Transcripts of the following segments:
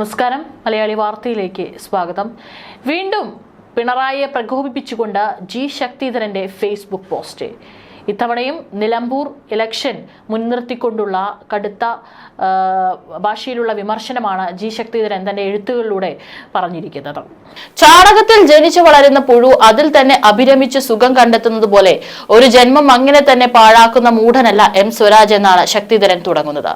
നമസ്കാരം. മലയാളി വാർത്തയിലേക്ക് സ്വാഗതം. വീണ്ടും പിണറായിയെ പ്രകോപിപ്പിച്ചുകൊണ്ട് ജി ശക്തിധരന്റെ ഫേസ്ബുക്ക് പോസ്റ്റ്. ഇത്തവണയും നിലമ്പൂർ ഇലക്ഷൻ മുൻനിർത്തിക്കൊണ്ടുള്ള കടുത്ത ഭാഷയിലുള്ള വിമർശനമാണ് ജി ശക്തിധരൻ തന്റെ എഴുത്തുകളിലൂടെ പറഞ്ഞിരിക്കുന്നത്. ചാണകത്തിൽ ജനിച്ചു വളരുന്ന പുഴു അതിൽ തന്നെ അഭിരമിച്ച് സുഖം കണ്ടെത്തുന്നത് പോലെ ഒരു ജന്മം അങ്ങനെ തന്നെ പാഴാക്കുന്ന മൂഢനല്ല എം സ്വരാജ് എന്നാണ് ശക്തിധരൻ തുടങ്ങുന്നത്.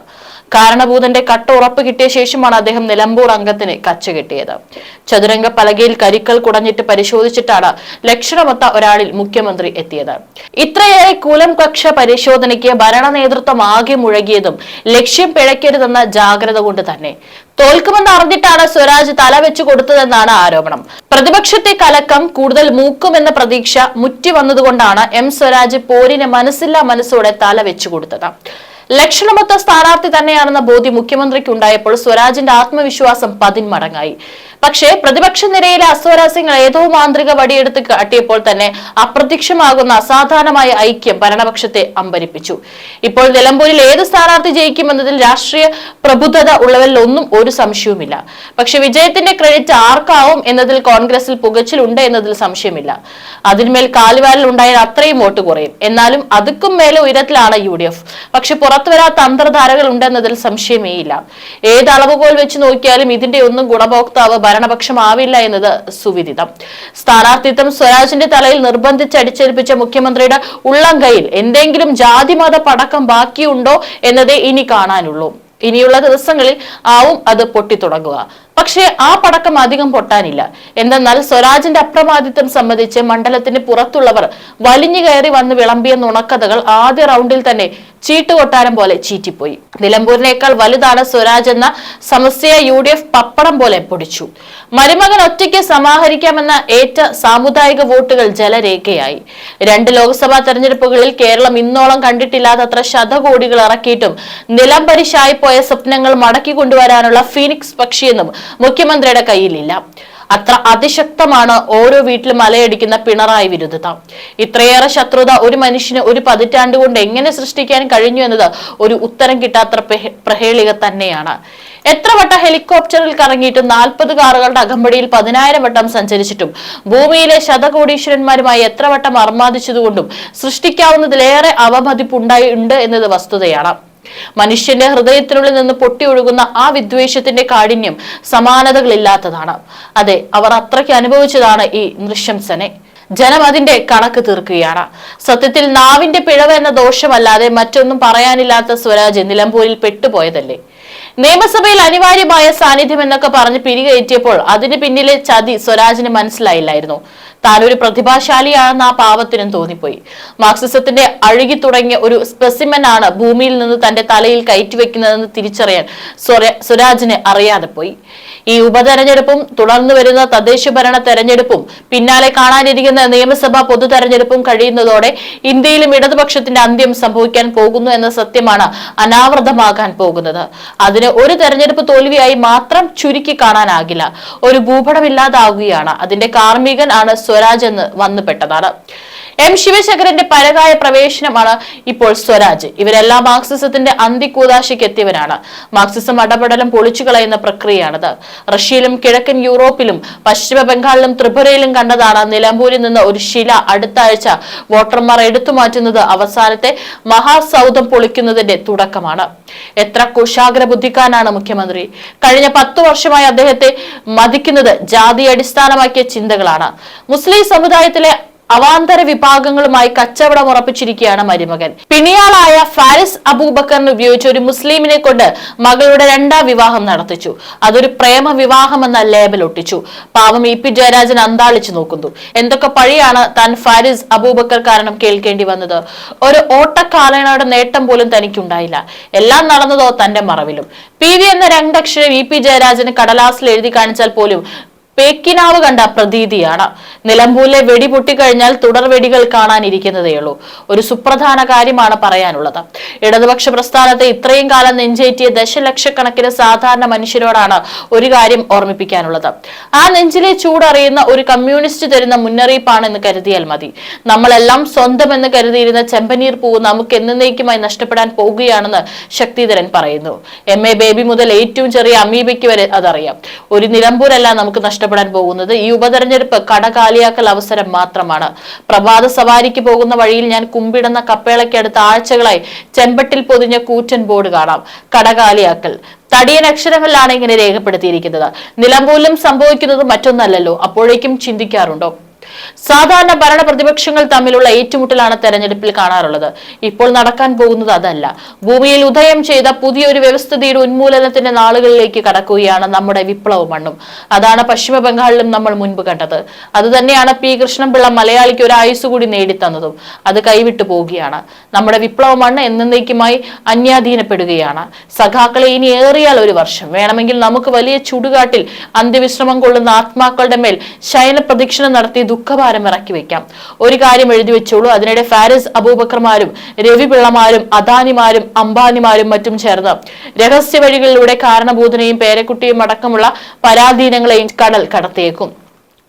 കാരണഭൂതന്റെ കട്ട ഉറപ്പ് കിട്ടിയ ശേഷമാണ് അദ്ദേഹം നിലമ്പൂർ അംഗത്തിന് കച്ച കിട്ടിയത്. ചതുരംഗ പലകയിൽ കരിക്കൽ കുടഞ്ഞിട്ട് പരിശോധിച്ചിട്ടാണ് ലക്ഷണമൊത്ത ഒരാളിൽ മുഖ്യമന്ത്രി എത്തിയത്. ഇത്രയേറെ കൂലം കക്ഷ പരിശോധനയ്ക്ക് ഭരണ നേതൃത്വം ആകെ മുഴകിയതും ലക്ഷ്യം പിഴയ്ക്കരുതെന്ന ജാഗ്രത കൊണ്ട് തന്നെ. തോൽക്കുമെന്ന് അറിഞ്ഞിട്ടാണ് സ്വരാജ് തല വെച്ചു കൊടുത്തതെന്നാണ് ആരോപണം. പ്രതിപക്ഷത്തെ കലക്കം കൂടുതൽ മൂക്കുമെന്ന പ്രതീക്ഷ മുറ്റി വന്നതുകൊണ്ടാണ് എം സ്വരാജ് പോരിന് മനസ്സില്ലാ മനസ്സോടെ തല വെച്ചു കൊടുത്തത്. ലക്ഷണമൊത്ത സ്ഥാനാർത്ഥി തന്നെയാണെന്ന ബോധ്യം മുഖ്യമന്ത്രിക്ക് ഉണ്ടായപ്പോൾ സ്വരാജിന്റെ ആത്മവിശ്വാസം പതിന്മടങ്ങായി. പക്ഷേ പ്രതിപക്ഷ നിരയിലെ അസ്വരാസ്യങ്ങൾ ഏതോ മാന്ത്രിക വടിയെടുത്ത് കാട്ടിയപ്പോൾ തന്നെ അപ്രത്യക്ഷമാകുന്ന അസാധാരണമായ ഐക്യം ഭരണപക്ഷത്തെ അമ്പരിപ്പിച്ചു. ഇപ്പോൾ നിലമ്പൂരിൽ ഏത് സ്ഥാനാർത്ഥി ജയിക്കുമെന്നതിൽ രാഷ്ട്രീയ പ്രബുദ്ധത ഉള്ളവരിൽ ഒന്നും ഒരു സംശയവുമില്ല. പക്ഷെ വിജയത്തിന്റെ ക്രെഡിറ്റ് ആർക്കാവും എന്നതിൽ കോൺഗ്രസിൽ പുകച്ചിലുണ്ട് എന്നതിൽ സംശയമില്ല. അതിന്മേൽ കാലുവാലിൽ ഉണ്ടായാൽ അത്രയും വോട്ട് കുറയും. എന്നാലും അതുക്കും മേലെ ഉയരത്തിലാണ് യു ഡി എഫ് പക്ഷെ പുറത്തു വരാത്ത അന്തർധാരകൾ ഉണ്ടെന്നതിൽ സംശയമേയില്ല. ഏത് അളവുകോൽ വെച്ച് നോക്കിയാലും ഇതിന്റെ ഒന്നും ഗുണഭോക്താവ് ഭരണപക്ഷമാവില്ല എന്നത് സുവിദിതം. സ്ഥാനാർത്ഥിത്വം സ്വരാജിന്റെ തലയിൽ നിർബന്ധിച്ചടിച്ചേൽപ്പിച്ച മുഖ്യമന്ത്രിയുടെ ഉള്ളം കയ്യിൽ എന്തെങ്കിലും ജാതിമത പടക്കം ബാക്കിയുണ്ടോ എന്നതേ ഇനി കാണാനുള്ളൂ. ഇനിയുള്ള ദിവസങ്ങളിൽ ആവും അത് പൊട്ടിത്തുടങ്ങുക. പക്ഷേ ആ പടക്കം അധികം പൊട്ടാനില്ല. എന്തെന്നാൽ സ്വരാജിന്റെ അപ്രമാദിത്വം സംബന്ധിച്ച് മണ്ഡലത്തിന് പുറത്തുള്ളവർ വലിഞ്ഞു കയറി വന്ന് വിളമ്പിയ നുണക്കഥകൾ ആദ്യ റൗണ്ടിൽ തന്നെ ചീട്ടുകൊട്ടാരം പോലെ ചീറ്റിപ്പോയി. നിലമ്പൂരിനേക്കാൾ വലുതാണ് സ്വരാജ് എന്ന സമസ്യയെ യു ഡി എഫ് പപ്പടം പോലെ പൊടിച്ചു. മരുമകൻ ഒറ്റയ്ക്ക് സമാഹരിക്കാമെന്ന ഏറ്റ സാമുദായിക വോട്ടുകൾ ജലരേഖയായി. രണ്ട് ലോക്സഭാ തെരഞ്ഞെടുപ്പുകളിൽ കേരളം ഇന്നോളം കണ്ടിട്ടില്ലാത്തത്ര ശതകോടികൾ ഇറക്കിയിട്ടും നിലംപരിശായി പോയ സ്വപ്നങ്ങൾ മടക്കി കൊണ്ടുവരാനുള്ള ഫീനിക്സ് പക്ഷിയെന്നും മുഖ്യമന്ത്രിയുടെ കയ്യിലില്ല. അത്ര അതിശക്തമാണ് ഓരോ വീട്ടിലും മലയടിക്കുന്ന പിണറായി വിരുദ്ധത. ഇത്രയേറെ ശത്രുത ഒരു മനുഷ്യന് ഒരു പതിറ്റാണ്ട് കൊണ്ട് എങ്ങനെ സൃഷ്ടിക്കാൻ കഴിഞ്ഞു എന്നത് ഒരു ഉത്തരം കിട്ടാത്ത പ്രഹേളിക തന്നെയാണ്. എത്ര വട്ടം ഹെലികോപ്റ്ററിൽ കറങ്ങിയിട്ടും നാൽപ്പത് കാറുകളുടെ അകമ്പടിയിൽ പതിനായിരം വട്ടം സഞ്ചരിച്ചിട്ടും ഭൂമിയിലെ ശതകോടീശ്വരന്മാരുമായി എത്ര വട്ടം അർമാദിച്ചതുകൊണ്ടും സൃഷ്ടിക്കാവുന്നതിലേറെ അവമതിപ്പുണ്ടായി ഉണ്ട് എന്നത് വസ്തുതയാണ്. മനുഷ്യന്റെ ഹൃദയത്തിനുള്ളിൽ നിന്ന് പൊട്ടിയൊഴുകുന്ന ആ വിദ്വേഷത്തിന്റെ കാഠിന്യം സമാനതകളില്ലാത്തതാണ്. അതെ അവർ അത്രയ്ക്ക് അനുഭവിച്ചതാണ് ഈ നൃശംസനെ ജനം അതിന്റെ കണക്ക് തീർക്കുകയാണ്. സത്യത്തിൽ നാവിന്റെ പിഴവ് എന്ന ദോഷമല്ലാതെ മറ്റൊന്നും പറയാനില്ലാത്ത സ്വരാജ് നിലമ്പൂരിൽ പെട്ടുപോയതല്ലേ? നിയമസഭയിൽ അനിവാര്യമായ സാന്നിധ്യം എന്നൊക്കെ പറഞ്ഞ് പിരികയറ്റിയപ്പോൾ അതിന് പിന്നിലെ ചതി സ്വരാജിന് മനസ്സിലായില്ലായിരുന്നു. താൻ ഒരു പ്രതിഭാശാലിയാണെന്ന് ആ പാവത്തിനും തോന്നിപ്പോയി. മാർക്സിസത്തിന്റെ അഴുകി തുടങ്ങിയ ഒരു സ്പെസിമൻ ആണ് ഭൂമിയിൽ നിന്ന് തന്റെ തലയിൽ കയറ്റിവെക്കുന്നതെന്ന് തിരിച്ചറിയാൻ സ്വര- സ്വരാജിന് അറിയാതെ പോയി. ഈ ഉപതെരഞ്ഞെടുപ്പും തുടർന്നു വരുന്ന തദ്ദേശ ഭരണ തെരഞ്ഞെടുപ്പും പിന്നാലെ കാണാനിരിക്കുന്ന നിയമസഭാ പൊതു തെരഞ്ഞെടുപ്പും കഴിയുന്നതോടെ ഇന്ത്യയിലും ഇടതുപക്ഷത്തിന്റെ അന്ത്യം സംഭവിക്കാൻ പോകുന്നു എന്ന സത്യമാണ് അനാവൃതമാകാൻ പോകുന്നത്. അതിന് ഒരു തെരഞ്ഞെടുപ്പ് തോൽവിയായി മാത്രം ചുരുക്കി കാണാനാകില്ല. ഒരു ഭൂപടമില്ലാതാവുകയാണ്. അതിന്റെ കാർമ്മികൻ ആണ് സ്വരാജ് എന്ന് വന്നുപെട്ടതാണ്. എം ശിവശങ്കരന്റെ പരകായ പ്രവേശനമാണ് ഇപ്പോൾ സ്വരാജ്. ഇവരെല്ലാം മാർക്സിസത്തിന്റെ അന്തിക്കൂതാശയ്ക്ക് എത്തിയവരാണ് മാർക്സിസം അടപടലം പൊളിച്ചു കളയുന്ന പ്രക്രിയയാണത്. റഷ്യയിലും കിഴക്കൻ യൂറോപ്പിലും പശ്ചിമ ബംഗാളിലും ത്രിപുരയിലും കണ്ടതാണ് നിലമ്പൂരിൽ നിന്ന് ഒരു ശില അടുത്ത ആഴ്ച വോട്ടർമാർ എടുത്തു മാറ്റുന്നത് അവസാനത്തെ മഹാസൗധം പൊളിക്കുന്നതിന്റെ തുടക്കമാണ്. എത്ര കുശാഗ്ര ബുദ്ധിക്കാനാണ് മുഖ്യമന്ത്രി. കഴിഞ്ഞ പത്തു വർഷമായി അദ്ദേഹത്തെ മതിക്കുന്നത് ജാതി അടിസ്ഥാനമാക്കിയ ചിന്തകളാണ്. മുസ്ലിം സമുദായത്തിലെ അവാന്തര വിഭാഗങ്ങളുമായി കച്ചവടം ഉറപ്പിച്ചിരിക്കുകയാണ് മരുമകൻ. പിണിയാളായ ഫാരിസ് അബൂബക്കറിന് ഉപയോഗിച്ച് ഒരു മുസ്ലിമിനെ കൊണ്ട് മകളുടെ രണ്ടാം വിവാഹം നടത്തിച്ചു. അതൊരു പ്രേമ വിവാഹമെന്ന ലേബൽ ഒട്ടിച്ചു. പാവം ഇ പി ജയരാജൻ അന്താളിച്ചു നോക്കുന്നു. എന്തൊക്കെ പഴിയാണ് താൻ ഫാരിസ് അബൂബക്കർ കാരണം കേൾക്കേണ്ടി വന്നത്? ഒരു ഓട്ടക്കാലയുടെ നേട്ടം പോലും തനിക്കുണ്ടായില്ല. എല്ലാം നടന്നതോ തന്റെ മറവിലും. പി വി എന്ന രണ്ടക്ഷരം ഇ പി ജയരാജന് കടലാസിൽ എഴുതി കാണിച്ചാൽ പോലും പേക്കിനാവ് കണ്ട പ്രതീതിയാണ്. നിലമ്പൂരിലെ വെടി പൊട്ടിക്കഴിഞ്ഞാൽ തുടർ വെടികൾ കാണാനിരിക്കുന്നതേയുള്ളൂ. ഒരു സുപ്രധാന കാര്യമാണ് പറയാനുള്ളത്. ഇടതുപക്ഷ പ്രസ്ഥാനത്തെ ഇത്രയും കാലം നെഞ്ചേറ്റിയ ദശലക്ഷക്കണക്കിന് സാധാരണ മനുഷ്യരോടാണ് ഒരു കാര്യം ഓർമ്മിപ്പിക്കാനുള്ളത്. ആ നെഞ്ചിലെ ചൂടറിയുന്ന ഒരു കമ്മ്യൂണിസ്റ്റ് തരുന്ന മുന്നറിയിപ്പാണ് എന്ന് കരുതിയാൽ മതി. നമ്മളെല്ലാം സ്വന്തം എന്ന് കരുതിയിരുന്ന ചെമ്പനീർ പൂവ് നമുക്ക് എന്നേക്കുമായി നഷ്ടപ്പെടാൻ പോകുകയാണെന്ന് ശക്തിധരൻ പറയുന്നു. എം. എ. ബേബി മുതൽ ഏറ്റവും ചെറിയ അമീബയ്ക്ക് വരെ അതറിയാം. ഒരു നിലമ്പൂരല്ല നമുക്ക് നഷ്ടപ്പെടാൻ പോകുന്നത് ഈ ഉപതെരഞ്ഞെടുപ്പ് കടകാലിയാക്കൽ അവസരം മാത്രമാണ്. പ്രഭാത സവാരിക്ക് പോകുന്ന വഴിയിൽ ഞാൻ കുമ്പിടുന്ന കപ്പേളയ്ക്കടുത്ത് ആഴ്ചകളായി ചെമ്പട്ടിൽ പൊതിഞ്ഞ കൂറ്റൻ ബോർഡ് കാണാം. കടകാലിയാക്കൽ. തടിയൻ അക്ഷരങ്ങളിലാണ് ഇങ്ങനെ രേഖപ്പെടുത്തിയിരിക്കുന്നത്. നിലമ്പൂലം സംഭവിക്കുന്നത് മറ്റൊന്നല്ലല്ലോ. അപ്പോഴേക്കും ചിന്തിക്കാറുണ്ടോ? സാധാരണ ഭരണ പ്രതിപക്ഷങ്ങൾ തമ്മിലുള്ള ഏറ്റുമുട്ടലാണ് തെരഞ്ഞെടുപ്പിൽ കാണാറുള്ളത്. ഇപ്പോൾ നടക്കാൻ പോകുന്നത് അതല്ല. ഭൂമിയിൽ ഉദയം ചെയ്ത പുതിയൊരു വ്യവസ്ഥിതിയുടെ ഉന്മൂലനത്തിന്റെ നാളുകളിലേക്ക് കടക്കുകയാണ് നമ്മുടെ വിപ്ലവ മണ്ണും. അതാണ് പശ്ചിമ ബംഗാളിലും നമ്മൾ മുൻപ് കണ്ടത്. അതുതന്നെയാണ് പി കൃഷ്ണപിള്ള മലയാളിക്ക് ഒരു ആയുസ് കൂടി നേടിത്തന്നതും. അത് കൈവിട്ടു പോവുകയാണ്. നമ്മുടെ വിപ്ലവ മണ്ണ് എന്നേക്കുമായി അന്യാധീനപ്പെടുകയാണ്. സഖാക്കളെ ഇനി ഏറിയാൽ ഒരു വർഷം. വേണമെങ്കിൽ നമുക്ക് വലിയ ചുടുകാട്ടിൽ അന്ത്യവിശ്രമം കൊള്ളുന്ന ആത്മാക്കളുടെ മേൽ ശയന പ്രദക്ഷിണം നടത്തി ദുഃഖഭാരം ഇറക്കി വെക്കാം ഒരു കാര്യം എഴുതി വെച്ചോളൂ. അതിനിടെ ഫാരിസ് അബൂബക്കർമാരും രവി പിള്ളമാരും അദാനിമാരും അംബാനിമാരും മറ്റും ചേർന്ന് രഹസ്യ വഴികളിലൂടെ കാരണഭൂതനെയും പേരക്കുട്ടിയും അടക്കമുള്ള പരാധീനങ്ങളെയും കടൽ കടത്തിയേക്കും.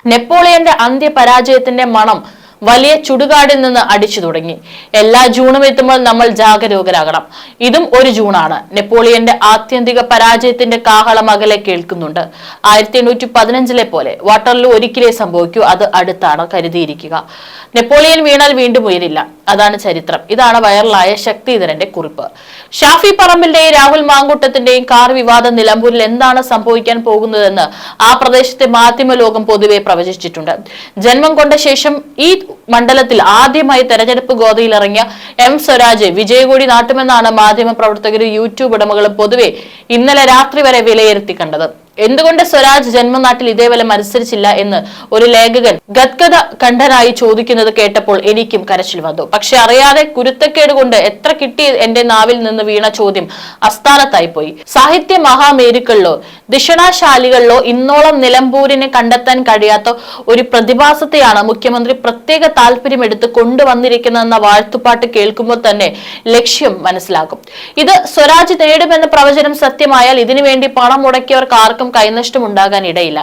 നെപ്പോളിയന്റെ അന്ത്യപരാജയത്തിന്റെ മണം വലിയ ചുടുകാടിൽ നിന്ന് അടിച്ചു തുടങ്ങി. എല്ലാ ജൂണും എത്തുമ്പോൾ നമ്മൾ ജാഗരൂകരാകണം. ഇതും ഒരു ജൂണാണ്. നെപ്പോളിയന്റെ ആത്യന്തിക പരാജയത്തിന്റെ കാഹളം അകലെ കേൾക്കുന്നുണ്ട്. ആയിരത്തി എണ്ണൂറ്റി പതിനഞ്ചിലെ പോലെ വാട്ടർലൂ ഒരിക്കലേ സംഭവിക്കൂ അത് അടുത്താണ് കരുതിയിരിക്കുക. നെപ്പോളിയൻ വീണാൽ വീണ്ടും ഉയരില്ല. അതാണ് ചരിത്രം. ഇതാണ് വൈറലായ ശക്തിധരന്റെ കുറിപ്പ്. ഷാഫി പറമ്പിന്റെയും രാഹുൽ മാങ്കൂട്ടത്തിന്റെയും കാർ വിവാദം നിലമ്പൂരിൽ എന്താണ് സംഭവിക്കാൻ പോകുന്നതെന്ന് ആ പ്രദേശത്തെ മാധ്യമ ലോകം പൊതുവെ പ്രവചിച്ചിട്ടുണ്ട്. ജന്മം കൊണ്ട ശേഷം ഈ മണ്ഡലത്തിൽ ആദ്യമായി തെരഞ്ഞെടുപ്പ് ഗോതയിലിറങ്ങിയ എം സ്വരാജ് വിജയകൂടി നാട്ടുമെന്നാണ് മാധ്യമ പ്രവർത്തകരും യൂട്യൂബ് ഉടമകളും പൊതുവെ ഇന്നലെ രാത്രി വരെ വിലയിരുത്തി കണ്ടത്. എന്തുകൊണ്ട് സ്വരാജ് ജന്മനാട്ടിൽ ഇതേപോലെ മത്സരിച്ചില്ല എന്ന് ഒരു ലേഖകൻ ഗദ്ഗത കണ്ഠനായി ചോദിക്കുന്നത് കേട്ടപ്പോൾ എനിക്കും കരച്ചിൽ വന്നു. പക്ഷെ അറിയാതെ കുരുത്തക്കേട് കൊണ്ട് എത്ര കിട്ടി എന്റെ നാവിൽ നിന്ന് വീണ ചോദ്യം അസ്ഥാനത്തായി പോയി. സാഹിത്യ മഹാമേരുക്കളിലോ ദിഷണാശാലികളിലോ ഇന്നോളം നിലമ്പൂരിനെ കണ്ടെത്താൻ കഴിയാത്ത ഒരു പ്രതിഭാസത്തെയാണ് മുഖ്യമന്ത്രി പ്രത്യേക താല്പര്യമെടുത്ത് കൊണ്ടുവന്നിരിക്കുന്നതെന്ന വാഴ്ത്തുപാട്ട് കേൾക്കുമ്പോൾ തന്നെ ലക്ഷ്യം മനസ്സിലാകും. ഇത് സ്വരാജ് നേടുമെന്ന പ്രവചനം സത്യമായാൽ ഇതിനുവേണ്ടി പണം മുടക്കിയവർക്ക് ആർക്കും കൈനഷ്ടം ഉണ്ടാകാൻ ഇടയില്ല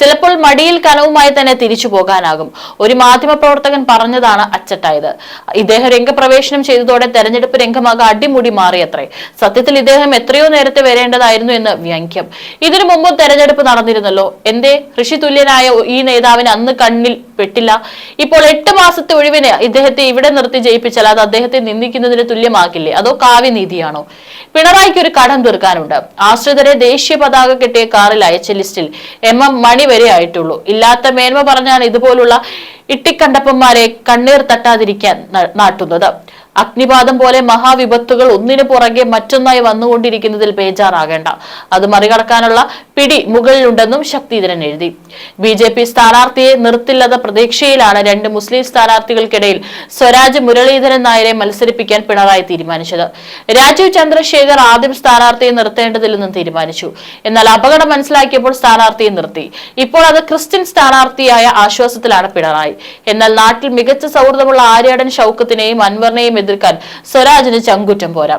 ചിലപ്പോൾ മടിയിൽ കനവുമായി തന്നെ തിരിച്ചു പോകാനാകും. ഒരു മാധ്യമപ്രവർത്തകൻ പറഞ്ഞതാണ് അച്ചട്ടായത്. ഇദ്ദേഹം രംഗപ്രവേശനം ചെയ്തതോടെ തെരഞ്ഞെടുപ്പ് രംഗമാകെ അടിമുടി മാറിയത്രേ. സത്യത്തിൽ ഇദ്ദേഹം എത്രയോ നേരത്തെ വരേണ്ടതായിരുന്നു എന്ന് വ്യാഖ്യം ഇതിനു മുമ്പ് തെരഞ്ഞെടുപ്പ് നടന്നിരുന്നല്ലോ. എന്തേ? ഋഷി തുല്യനായ ഈ നേതാവിന് അന്ന് കണ്ണിൽ പെട്ടില്ല. ഇപ്പോൾ എട്ട് മാസത്തെ ഒഴിവിന് ഇദ്ദേഹത്തെ ഇവിടെ നിർത്തി ജയിപ്പിച്ചാൽ അത് അദ്ദേഹത്തെ നിന്ദിക്കുന്നതിന് തുല്യമാകില്ലേ? അതോ കാവ്യനീതിയാണോ? പിണറായിക്ക് ഒരു കടം തീർക്കാനുണ്ട്. ആശ്രിതരെ ദേശീയ പതാക കെട്ടിയ കാറിൽ അയച്ച ലിസ്റ്റിൽ എം എം മണി വരെ ആയിട്ടുള്ളൂ. ഇല്ലാത്ത മേന്മ പറഞ്ഞാണ് ഇതുപോലുള്ള ഇട്ടിക്കണ്ടപ്പന്മാരെ കണ്ണീർ തട്ടാതിരിക്കാൻ നാട്ടുന്നത്. അഗ്നിപാതം പോലെ മഹാവിപത്തുകൾ ഒന്നിനു പുറകെ മറ്റൊന്നായി വന്നുകൊണ്ടിരിക്കുന്നതിൽ ബേജാറാകേണ്ട. അത് മറികടക്കാനുള്ള പിടി മുകളിലുണ്ടെന്നും ശക്തിധരൻ എഴുതി. ബി ജെ പി സ്ഥാനാർത്ഥിയെ നിർത്തില്ലാത്ത പ്രതീക്ഷയിലാണ് രണ്ട് മുസ്ലിം സ്ഥാനാർത്ഥികൾക്കിടയിൽ സ്വരാജ് മുരളീധരൻ നായരെ മത്സരിപ്പിക്കാൻ പിണറായി തീരുമാനിച്ചത്. രാജീവ് ചന്ദ്രശേഖർ ആദ്യം സ്ഥാനാർത്ഥിയെ നിർത്തേണ്ടതില്ലെന്നും തീരുമാനിച്ചു. എന്നാൽ അപകടം മനസ്സിലാക്കിയപ്പോൾ സ്ഥാനാർത്ഥിയെ നിർത്തി. ഇപ്പോൾ അത് ക്രിസ്ത്യൻ സ്ഥാനാർത്ഥിയായ ആശ്വാസത്തിലാണ് പിണറായി. എന്നാൽ നാട്ടിൽ മികച്ച സൗഹൃദമുള്ള ആര്യാടൻ ഷൗക്കത്തിനെയും അൻവറിനെയും എതിർക്കാൻ സ്വരാജിന് ചങ്കുറ്റം പോരാ